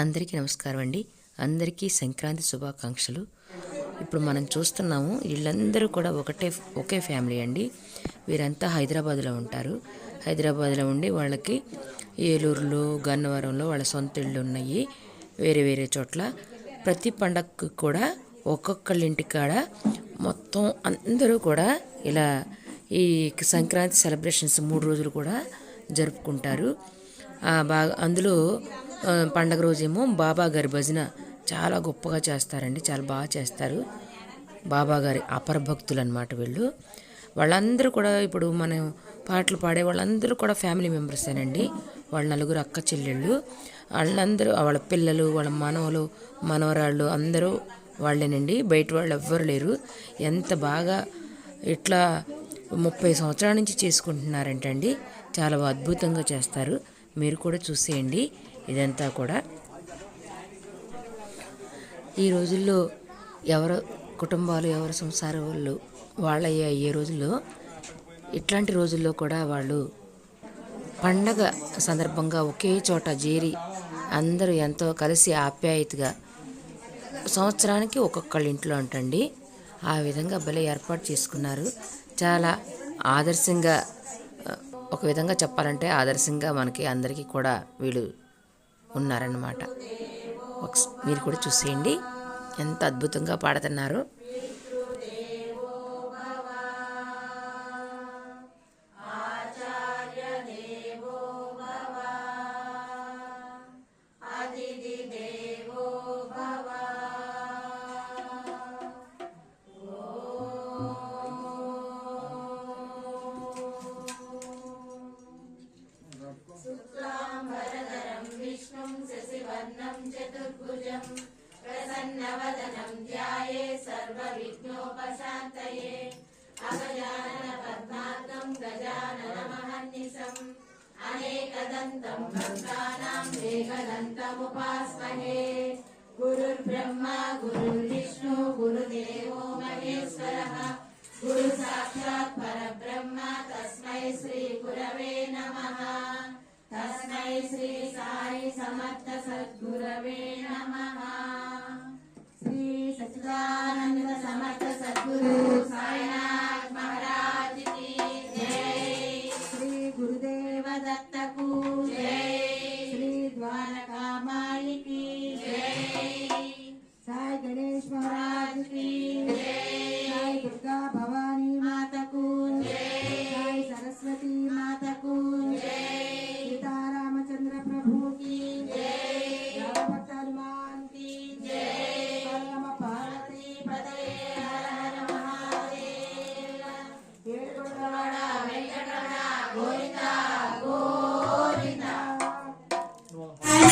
అందరికీ నమస్కారం అండి. అందరికీ సంక్రాంతి శుభాకాంక్షలు. ఇప్పుడు మనం చూస్తున్నాము వీళ్ళందరూ కూడా ఒకటే ఒకే ఫ్యామిలీ అండి. వీరంతా హైదరాబాద్లో ఉంటారు. హైదరాబాద్లో ఉండి వాళ్ళకి ఏలూరులో గన్నవరంలో వాళ్ళ సొంత ఇళ్ళు ఉన్నాయి. వేరే వేరే చోట్ల. ప్రతి పండగకు కూడా ఒక్కొక్కళ్ళ ఇంటికాడ మొత్తం అందరూ కూడా ఇలా ఈ సంక్రాంతి సెలబ్రేషన్స్ మూడు రోజులు కూడా జరుపుకుంటారు. బాగా అందులో పండగ రోజేమో బాబా గారి భజన చాలా గొప్పగా చేస్తారండి చాలా బాగా చేస్తారు. బాబా గారి అపర భక్తులు అనమాట వీళ్ళు. వాళ్ళందరూ కూడా ఇప్పుడు మనం పాటలు పాడే వాళ్ళందరూ కూడా ఫ్యామిలీ మెంబర్సేనండి. వాళ్ళ నలుగురు అక్క చెల్లెళ్ళు. వాళ్ళందరూ వాళ్ళ పిల్లలు వాళ్ళ మనవలు మనవరాళ్ళు అందరూ వాళ్ళేనండి. బయట వాళ్ళు ఎవ్వరు లేరు. ఎంత బాగా ఇట్లా ముప్పై సంవత్సరాల నుంచి చేసుకుంటున్నారంటండి. చాలా అద్భుతంగా చేస్తారు. మీరు కూడా చూసేయండి. ఇదంతా కూడా. ఈ రోజుల్లో ఎవరు కుటుంబాలు ఎవరు సంసార వాళ్ళు వాళ్ళయ్యే అయ్యే రోజుల్లో ఇట్లాంటి రోజుల్లో కూడా వాళ్ళు పండగ సందర్భంగా ఒకే చోట చేరి అందరూ ఎంతో కలిసి ఆప్యాయతగా సంవత్సరానికి ఒక్కొక్కళ్ళ ఇంట్లో అంటండి ఆ విధంగా భలే ఏర్పాటు చేసుకున్నారు. చాలా ఆదర్శంగా ఒక విధంగా చెప్పాలంటే ఆదర్శంగా మనకి అందరికీ కూడా వీళ్ళు ఉన్నారన్నమాట. మీరు కూడా చూసేయండి. ఎంత అద్భుతంగా పాడుతున్నారు. ప్రసన్నం చతుర్భుజం ప్రసన్నవదనం ధ్యాయే సర్వవిఘ్నోపశాంతయే అగజానన పద్మార్గం Gajanana మహన్నిశం అనేకదంతం భక్తానాం ఏకదంతముపా Shri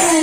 Bommera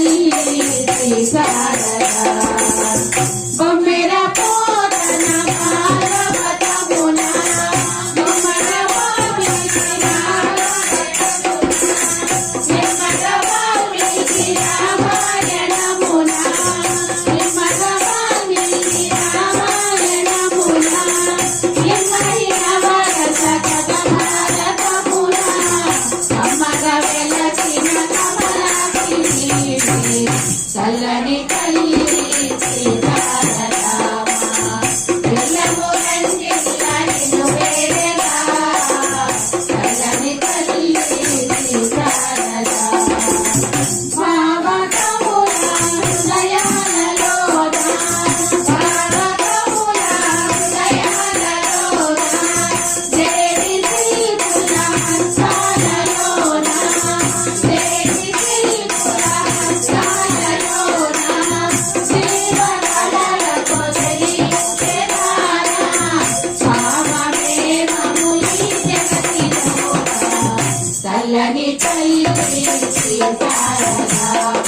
We see you.